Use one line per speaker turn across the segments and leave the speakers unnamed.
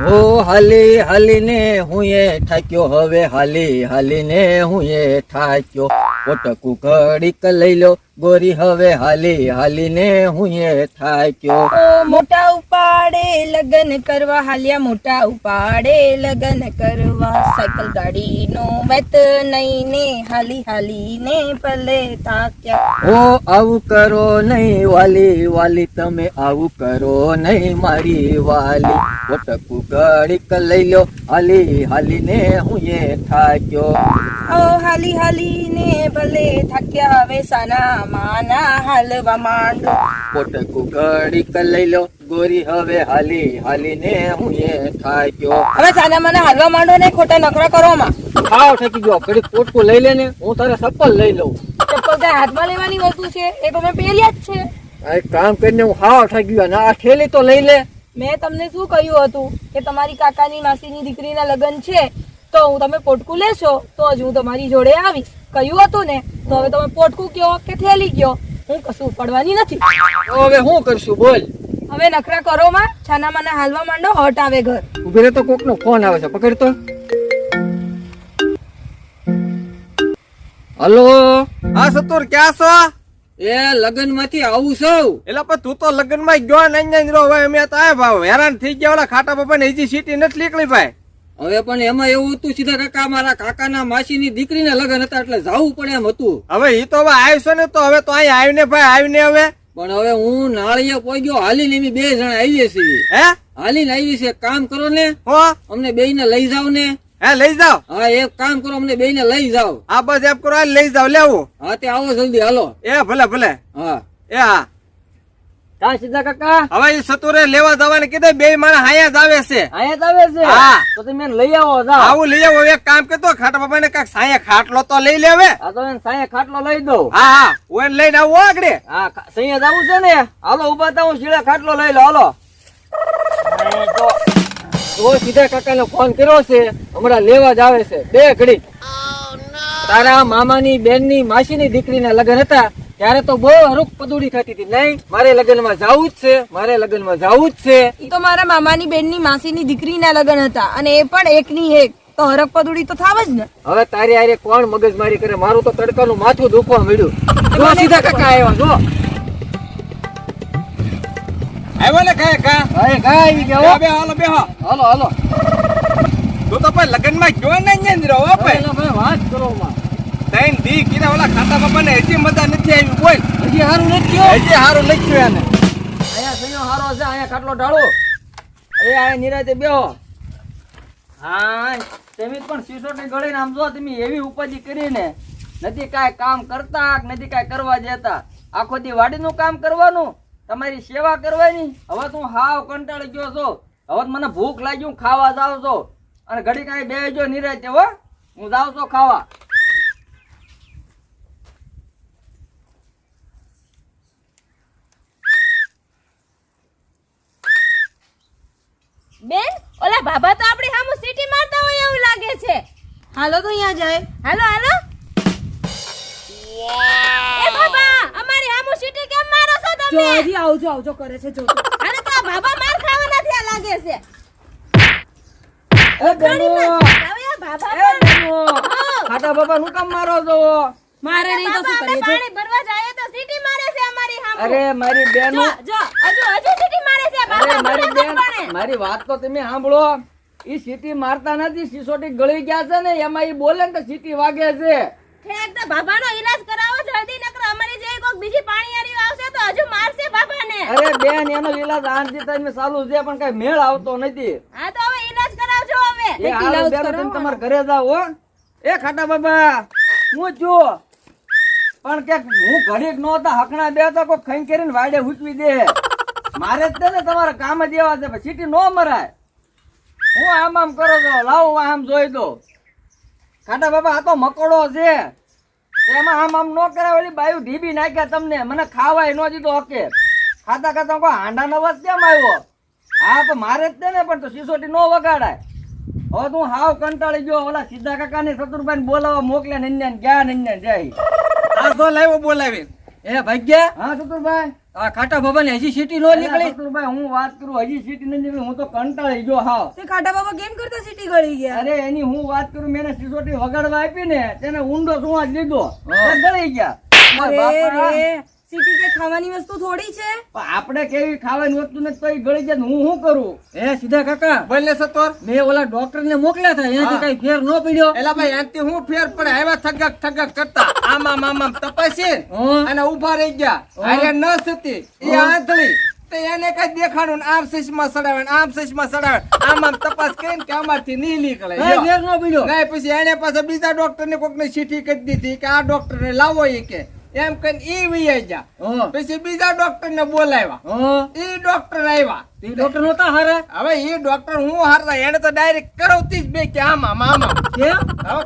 ઓ હાલી હાલીને હું એ થાક્યો હવે હાલી હાલીને હું એ થાક્યો પોટકું ઘડીક લઈ લો ગોરી હવે હાલી હાલીને હું એ થાક્યો.
મોટા ઉપાડે લગન કરવા હાલ્યા મોટા ઉપાડે લગન કરવા. સાયકલ ગાડીનો વેત નહીં ને હાલી હાલી ને પલે તાક્યા
ઓ આવું કરો નહીં વાલી વાલી તમે આવું કરો નહીં મારી વાલી. પોટકું ઘડીક લઈ લો હાલી હાલીને હું એ થાક્યો.
ઓ હાલી હાલી ને ભલે થાક્યા હવે સાના માના હાલવા માંડો.
પોટકું ઘડીક લઈ લો. ગોરી હવે હાલી હાલીને હું એ થાક્યો.
હવે સાના મને હાલવા માંડો ને ખોટા નખરા કરો માં
હાવ ઠકી ગયો. ઘડીક પોટકું લઈ લે ને હું તારે ચપ્પલ લઈ લઉં.
ચપ્પલ કઈ હાથમાં લેવાની વસ્તુ છે. એ તો મેં પહેર્યા જ છે.
આ એક કામ કરીને હું હાવ ઠકી ગયો. ના આ થેલી તો લઈ લે.
મેં તમને શું કહ્યું હતું? કે તમારી કાકાની માસીની દીકરીના લગ્ન છે. તો હું તમે પોટકું લેશો? તો જ હું તમારી જોડે આવીશ. કહ્યું હતું ને તો હવે તમે પોટકું કયો કે થેલી કયો હું કશું પડવાની નથી.
હવે હું કરશું? બોલ.
હવે નખરા કરો માં. છાના માના હાલવા માંડો હટ આવે ઘર.
ઊભી રહે તો કોક નો ફોન આવે છે પકડ તો. હલો.
હા સતુર ક્યાં છો?
એ લગનમાંથી આવું છું.
એટલે પણ તું તો લગ્નમાં ગયો ને અહીંયા જ રહો. હવે અમે તો આવ્યા ભાવ. હેરાન થઈ ગયા ઓલા ખાટા બાપા ને હજી સીટી નથી નીકળી ભાઈ.
હવે પણ એમાં એવું હતું સીધા કાકા મારા કાકાના માસીની દીકરીના લગન હતા એટલે જવું પડે એમ હતું.
હવે એ તો હવે આવશો ને તો હવે તો અહીં આવીને ભાઈ આવીને હવે.
પણ હવે હું નાળિયે પહોંચ્યો હાલીને એમ બે જણા આવીએ છીએ.
હે?
હાલીને આવી છે કામ કરો ને.
હો?
અમને બે ને લઈ જાવ ને.
હે લઈ જાઓ?
હા એક કામ કરો અમને બે ને લઈ જાવ
આ બસ એમ કરો આ લઈ જાઓ લેવું.
હા તે આવો જલ્દી હાલો.
એ ભલે ભલે.
હા.
એ હા.
કા સીધા કાકા?
હવે સતુરે લેવા જવાને કીધે બે માણસ હાયા જ આવે છે.
અહીંયા જ આવે છે?
હા.
તો તમે લઈ આવો જા
આવું લઈ આવો એક કામ કરતો ખાટા બાપા ને કાક સાયા ખાટલો તો લઈ લેવે
આ તો એને સાયા ખાટલો લઈ દઉં.
હા હા. હું એને લઈને આવું આગળ.
હા ખા- આવું જાવું છે ને. હાલો ઊભા તા હું સીડા ખાટલો લઈ લો હાલો. તો તો સીધા કાકાને ફોન કર્યો છે. હમણાં લેવા જ આવે છે. બે ઘડી. તારા મામાની બેનની માસીની દીકરીના લગ્ન હતા. ત્યારે તો બહુ હરુક પદુડી થતી હતી. નહીં મારે લગ્નમાં જવું જ છે મારે લગ્નમાં જાવું જ છે.
ઈ તો મારા મામાની બેનની માસીની દીકરીના લગ્ન હતા અને એ પણ એકની એક. તો હરક પદુડી તો થાવ જ ને.
હવે તારી આરે કોણ મગજમારી કરે? મારું તો તડકાનું માથું દુખવા મળ્યું જો સીધા કાકા આવ્યા જો.
આવ્યો ને કાય કા?
હવે કા આવી ગયો
બે હાલો બે હા.
હાલો હાલો.
તો તો પણ લગ્નમાં ગયો ને રહો હો ભાઈ?
વાત કરો માં
તૈન દી કીધા ઓલા ખાતા બાપા ને હજી મજા નથી આવી બોલ.
હજી હારું નથી?
હજી હારું લખ્યું એને.
અહીંયા સૈયો હારો છે અહીંયા ખાટલો ઢાળો. એ અહીંયા નિરાતે બેહો. હા તમે પણ સિસોટી ગળીને આમ જો તમે એવી ઉપાધિ કરીને નથી કાંઈ કામ કરતા નથી કાંઈ કરવા જતા આખો દી વાડીનું કામ કરવાનું તમારી સેવા કરવાની. હવે તું હાવ કંટાળી ગયો છો. હવે મને ભૂખ લાગી હું ખાવા જાઉં છો. અને ઘડી કાંઈ બેહજો નિરાતે હો. હું જાઉં છું ખાવા.
બેન ઓલા બાબા તો આપણી સામુ સીટી મારતા હોય એવું લાગે છે.
હાલો તો અહીંયા જાય.
હાલો હાલો. એ બાબા અમારી સામુ સીટી કેમ મારો છો
જો
તમે
હજી આવજો આવજો કરે છે જો
અરે તો આ બાબા માર ખાવાના થયા લાગે છે.
એ બેનો
હવે આ બાબા
એ બેનો ખાટા બાબા નું કામ મારો છો
મારે નહીં તો શું કરીએ?
પાણી ભરવા જાય તો સીટી મારે છે અમારી સામુ
અરે મારી બેનો
જો જો હજુ હજુ સીટી મારે છે
અરે મારી બેન મારી વાત તો તમે સાંભળો. ઈ સીટી મારતા નથી સિસોટી ગળી ગયા છે ને એમાં ઈ બોલે ને તો સીટી વાગે છે.
ઠેક તો બાબાનો ઈલાજ કરાવો જલ્દી નકર અમારી જે કોક બીજી પાણીયારી આવશે તો હજુ મારશે બાબાને.
અરે બેન એનો ઈલાજ આઠ ટાઈમે ચાલુ છે પણ કઈ મેળ આવતો નથી.
હા તો હવે ઈલાજ કરાવજો હવે.
એ ઈલાજ બેન તમે તમારા ઘરે જાઓ હો. એ ખાટા બાબા હું છું. પણ કે હું ઘડીક નહોતા હકણા બે તો કોઈ ખાઈ કરીને વાડે ઉચવી દે. મારે જ ને તમારા કામ જ એવા છે સીટી નો મરાય. હું આમ આમ કરો છો, લાવો આમ જોઈ દો. ખાટા બાબા આ તો મકોડો છે. એમાં આમ આમ નો કરાય, ઓલી બાયું ઢીબી નાખ્યા તમને. મને ખાવાય ન દીધો હકે. ખાતા ખાતા કોઈ હાંડા નવાજ કેમ આવ્યો? હા તો મારે જ છે ને, પણ તો સિસોટી નો વગાડાય. હવે તું હાવ કંટાળી ગયો, ઓલા સીધા કાકા ને શત્રુભાઈ બોલાવવા મોકલ્યા નંદ્યા ગયા ને જાય.
આ તો લાવ્યો બોલાવી
એ ભાગ્યા? હા શત્રુભાઈ
આ ખાટા બાબાને હજી સીટી નો નીકળી?
અલા, હું વાત કરું હજી સીટી નથી નીકળી. હું તો કંટાળી ગયો હાવ.
તે ખાટા બાબા કેમ કરતા સીટી ગળી ગયા?
અરે એની હું વાત કરું મેં એને સિસોટી વગાડવા આપી ને તેને ઊંડો સુવાસ લીધો. ગળી ગયા. મારા બાપા,
રે. સીટી કે ખાવાની વસ્તુ થોડી છે?
પણ આપણે કેવી ખાવાની વસ્તુ ને તો ગળી જાય હું શું કરું?
હે સીધા કાકા?
બોલ સતોર
મેં ઓલા ડોક્ટર ને મોકલ્યા હતા એનાથી કઈ ફેર ન પડ્યો.
એલા ભાઈ આનથી હું ફેર પડે? આવ્યા થગક થગક કરતા. આમ મામા તપાસી અને ઊભા રહી ગયા. આરે ન થતી એ આંધળી. તે એને કઈ દેખાડું આમ સસમાં સડાવે આમ સસમાં સડાવે. આમ તપાસ કરીને કે અમારથી નહીં નીકળે. નહીં પછી એને પાસે બીજા ડોક્ટર ને કોક ને ચીઠી કરી દીધી કે આ ડોક્ટર ને લાવો એ કે. એમ કહીને ઈ વિયાઈ જા
હં.
પછી બીજા ડોક્ટર ને બોલાવ્યા
હં.
ઈ ડોક્ટર આવ્યા
તે ડોક્ટર નહોતા હારે?
હવે એ ડોક્ટર હું હારતા એને તો ડાયરેક્ટ કરાવતી જ બે કે આમ આમ આમ આમ. હવે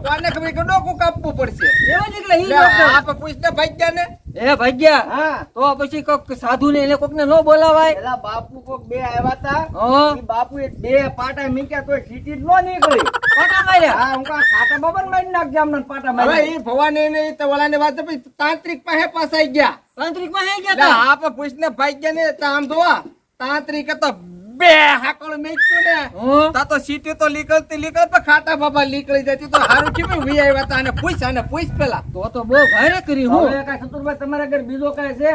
કોને ખબર કે ડોકું કાપવું પડશે.
એવો નીકળે ઈ
લે,
ડોક્ટર
આપે પૂછને ભાગ્યા ને
એ ભાગ્યા
હા.
તો પછી કોક સાધુ ને એને કોક ને નો બોલાવાય?
એલા બાપુ કોક બે આવ્યા હતા.
હં.
બાપુ બાપુએ બે પાટા મીક્યા તો સીટી જ નો નીકળી.
પાટા માર્યા?
હા હું કા ખાતા બાબા મારી નાખજે અમને પાટા
હવે
મારી
ઈ ભવાની ને ઈ તો ઓલાને વાત પછી તાંત્રિક પાસે પાસાઈ ગયા.
તાંત્રિક હે ગયા તા?
આપે પૂછને ભાગ્યા ને તો આમ જોવા. તાંત્રિક તો બે હાકળ મેચ્યું ને. તા તો સીટી તો નીકળતી નીકળ પણ ખાટા બાબા નીકળી જતી તો હારું કેમ વી આવ્યા તા અને પૂછ અને પૂછ પેલા.
તો તો બહુ ભારે કરી હું.
હવે કાંઈ સતુરભાઈ તમારા ઘર બીજો કાંઈ છે?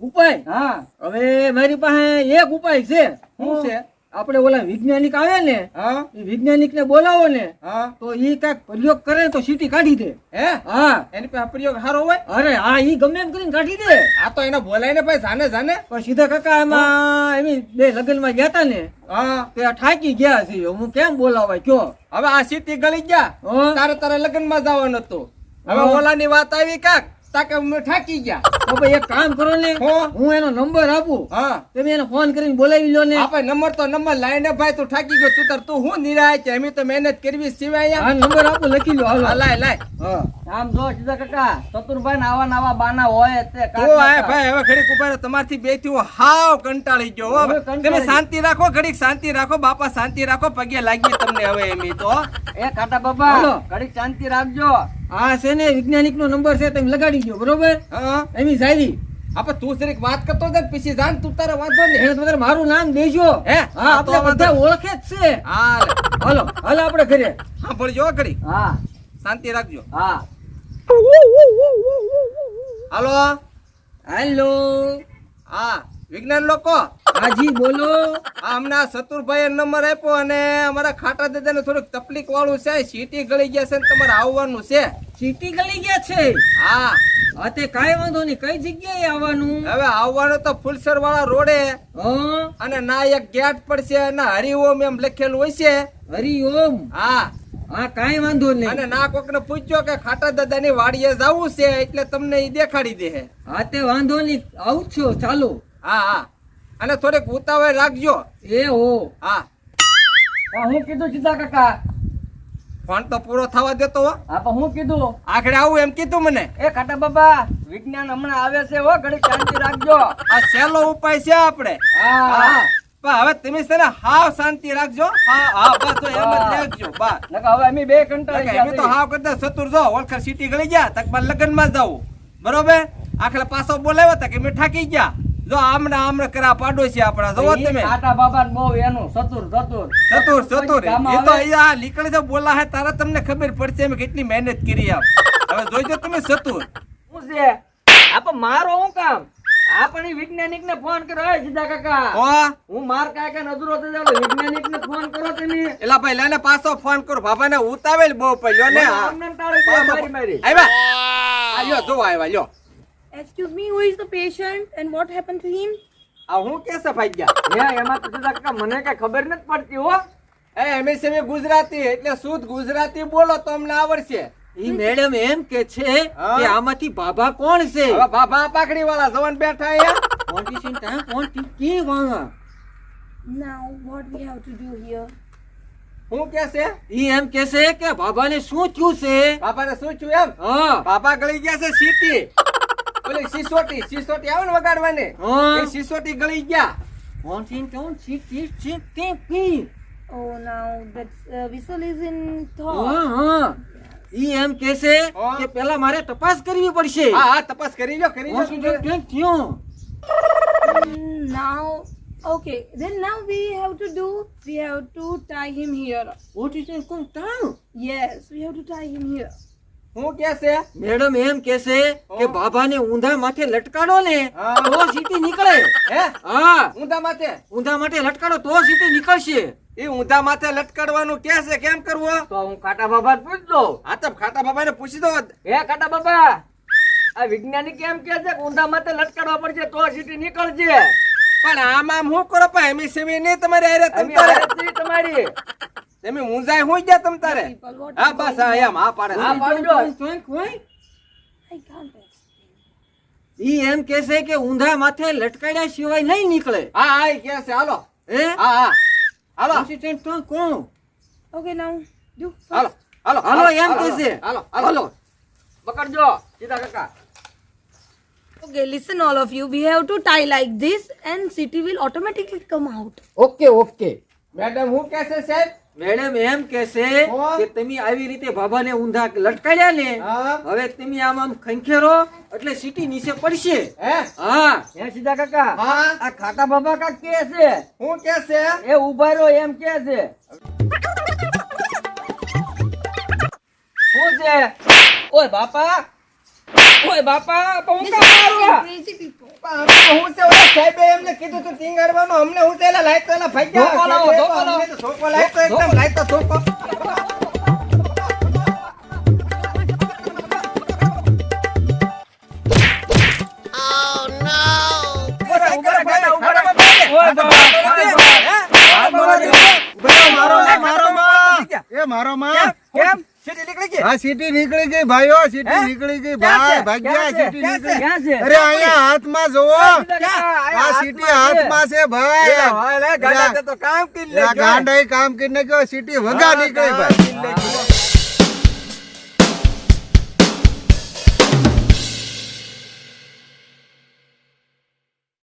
ઉપાય?
હા.
હવે મારી પાસે એક ઉપાય છે.
શું છે?
આપણે ઓલા વૈજ્ઞાનિક આવે ને
હા?
વૈજ્ઞાનિક ને બોલાવો ને
હા.
તો ઈ કંઈક પ્રયોગ કરે તો સીટી કાઢી દે.
હે?
હા.
એની પાસે પ્રયોગ સારો હોય?
અરે હા ઈ ગમે એમ કરીને કાઢી દે.
આ તો એને બોલાય ને ભાઈ જાને જાને.
પણ સીધા કાકા એમાં એમ બે લગ્નમાં ગયા તા ને
હા.
તે ઠાકી ગયા છે. હું કેમ બોલાવાય કયો?
હવે આ સીટી ગળી ગયા? તારે તારે લગ્નમાં જવાનું હતું. હવે
ઓલા
ની વાત આવી કાક. તાકે ઠાકી ગયા.
તો એક કામ કરો ને.
હું.
એનો નંબર આપું.
હા.
તમે એને ફોન કરીને બોલાવી લો ને.
આપણે નંબર તો નંબર લાઈને ભાઈ તું ઠાકી ગયો તું તાર તું હું નિરાય છે? અમે તો મહેનત કરવી સિવાય
હા નંબર આપું લખી લો હાલો.
લાય લાય.
હા.
આમ જો સીધા કાકા ચતુરભાઈ ને આવા નવા બાના હોય તે
તું આય ભાઈ હવે ઘડીક ઊભા તમારથી બેથી હું હાવ કંટાળી ગયો.
હવે
તમે શાંતિ રાખો ઘડીક શાંતિ રાખો બાપા શાંતિ રાખો પગે લાગી તમને હવે એમ તો.
એ કાટા
બાપા.
ઘડીક શાંતિ રાખજો.
આ છે ને વૈજ્ઞાનિક નો નંબર છે તમે લગાડી દો બરોબર?
હા.
એમી સાયરી
આપણે તું જરીક વાત કરતો હતો ને પછી જાન તું તારે વાંધો નહીં.
હેડ તમારે મારું નામ દેજો.
હે?
હા આપણે બધા ઓળખે જ છે.
હા
હાલો હાલો આપણે ઘરે.
હા ભળજો ઘડી.
હા.
શાંતિ રાખજો.
હા.
હાલો.
હેલો.
હા વિજ્ઞાન લોકો.
હાજી બોલો.
આ હમણાં સતુરભાઈ નંબર આપ્યો અને અમારા ખાટા દાદાને થોડુંક તકલીફ વાળું છે સીટી ગળી ગયા છે ને તમારે આવવાનું છે.
ચીટી ગળી ગયા છે.
હા.
હા તે કાંઈ વાંધો નહીં. કઈ જગ્યાએ આવવાનું?
હવે આવવાનું તો ફુલસર વાળા રોડે.
હા?
અને ના એક ગેટ પડશે અને હરિઓમ એમ લખેલું હોય છે.
હરિઓમ?
હા.
હા કાંઈ વાંધો નહીં.
અને ના કોક ને પૂછજો કે ખાટા દાદા ની વાડીએ જવું છે એટલે તમને ઈ દેખાડી દે.
હા તે વાંધો નહીં. આવું છો. ચાલો.
હા હા. અને થોડીક ઉતાવળ રાખજો.
એ હા.
હા,
હું કીધું સીધા કાકા.
ફોન તો પૂરો થવા દેતો હો.
હા પણ હું કીધું?
આખડે આવું એમ કીધું મને.
એ ખાટા બાબા વિજ્ઞાન હમણાં આવે છે હો ઘડી શાંતિ રાખજો.
આ સહેલો ઉપાય છે આપણે.
હા.
હા. પણ હવે તમે છે ને હાવ શાંતિ રાખજો. હા. હા બસ તો એમ જ રાખજો બસ.
નકર હવે અમે બે કંટાળી
એમ તો હાવ કરતા સતુર જો ઓળખર સિટી ગળી ગયા તક લગ્નમાં જવું બરોબર? આખરે પાછો બોલાવ્યો કે મેં ઠાકી ગયા. જો આમણે આમણે કરા પાડોશી આપણા જોવો તમે.
ખાટા બાબા બહુ એનું સતુર સતુર.
સતુર સતુર. એ તો અહીંયા નીકળે છે બોલા હે તારા તમને ખબર પડશે મેં કેટલી મહેનત કરી આમ. હવે જોઈજો તમે સતુર.
શું છે? આપ મારો હું કામ? આપણી પણ વૈજ્ઞાનિક ને ફોન કરો હે સીધા કાકા
હો?
હું માર કાકા નજરો તો જાવ વૈજ્ઞાનિક ને ફોન કરો તમે.
એલા ભાઈ લઈને પાછો ફોન કરો. બાબા ને ઉતાવેલ બહુ પડ્યો ને.
આમને ટાળી મારી મારી.
આવ્યા. આ જો આવ્યા લ્યો.
Excuse me who is the patient and what happen to him
આ હું કે સફાઈ ગયા
હે એમાં તો કાકા મને કઈ ખબર નથી પડતી હો.
એ એમએસએમ ગુજરાતી એટલે શુદ્ધ ગુજરાતી બોલો તો અમને આવડશે.
ઈ મેડમ એમ કે છે કે આમાંથી બાબા કોણ છે?
બાબા પાકડી વાળા જવાન બેઠા અહીંયા
કોન્ડિશન છે કોણ કે વાંગા
Now, what we have to do here?
હું કે છે
ઈ એમ કે છે કે બાબાને શું થયું છે?
બાબાને શું થયું એમ?
હા.
બાબા ગળી ગયા છે સીટી. ઓલી સિસોટી સિસોટી આવે ને વગાડવાની. એ સિસોટી ગળી ગયા
કોણથી ને કોણ છે તે છે તે પી
Oh, now that's uh, whistle is in
હા ઈ એમ કે છે. કે પેલા મારે તપાસ કરવી પડશે
હા હા તપાસ કરી લો કરી લો
તે થયું
now okay then now we have to do we have to tie him here
What is it called tongue?
yes we have to tie him here
હું કે છે?
મેડમ એમ કેશે કે બાબાને ઊંધા માથે લટકાડો ને તો સીટી નીકળે.
હે?
હા.
ઊંધા માથે?
ઊંધા માથે લટકાડો તો સીટી નીકળશે.
એ ઊંધા માથે લટકાડવાનું કે છે? કેમ કરવું?
તો હું ખાટા બાબા પૂછ દો
હા તો ખાટા બાબાને પૂછી દો.
હે ખાટા બાબા આ વિજ્ઞાની કેમ કે છે કે ઊંધા માથે લટકાડવા પડશે તો સીટી નીકળશે?
પણ આમાં હું કરો? પણ એમી સેમી નહીં તમારે
છીએ તમારી.
તમે ઊંઝાય હોય ગયા તમ તારે? હા બસ હા એમ હા પાડે.
હા પાડજો.
ઈ એમ કેશે કે ઊંધા માથે લટકાડ્યા સિવાય નહીં નીકળે.
હા હા ઈ કે છે હાલો.
હે?
હા હા. હાલો.
Assistant તો કોણ?
ઓકે નાઉ જો
હાલો હાલો
હાલો એમ કહેશે
છે. હાલો હાલો
પકડજો સીધા કાકા.
okay listen all of you. We have to tie like this and city will automatically come out.
Okay okay
madam હું કે સાહેબ?
મેડમ એમ
કોણ?
કે તમે આવી રીતે બાબાને ઊંધા લટકાડ્યા ને હવે તમે આમ આમ ખંખેરો એટલે સીટી નીચે પડશે.
હે?
હા.
હે સીધા કાકા?
હા.
આ ખાટા બાબા કાક કે છે?
હું કે છે?
એ ઊભા રહો એમ કે છે. શું છે? ઓય બાપા ઓય બાપા હું કામ મારું
હું છે ઓલા સાહેબે એમને કીધું તું ટીંગાડવાનું અમને હું તેલા લાઈટ તેલા ભાગ્યા
ધોકો લાવો, ધોકો લાવો.
તો ધોકો લાઈટ તો એકદમ લાઈટ તો ધોકો.
મારો માં
કેમ? સીટી નીકળી ગઈ
આ સીટી નીકળી ગઈ ભાઈઓ સીટી
હે?
નીકળી ગઈ
ક્યાં
ભાઈ? ભાગ્યા
ક્યાં?
સીટી
ક્યાં?
નીકળી
ક્યાં છે?
અરે અહીંયા હાથમાં જોવો આ સીટી
હાથમાં છે.
ભાઈ
એલા ભાઈ લે ગાડા તે તો
કામ કરીને ગયો સીટી વગા નીકળી ભાઈ
હા,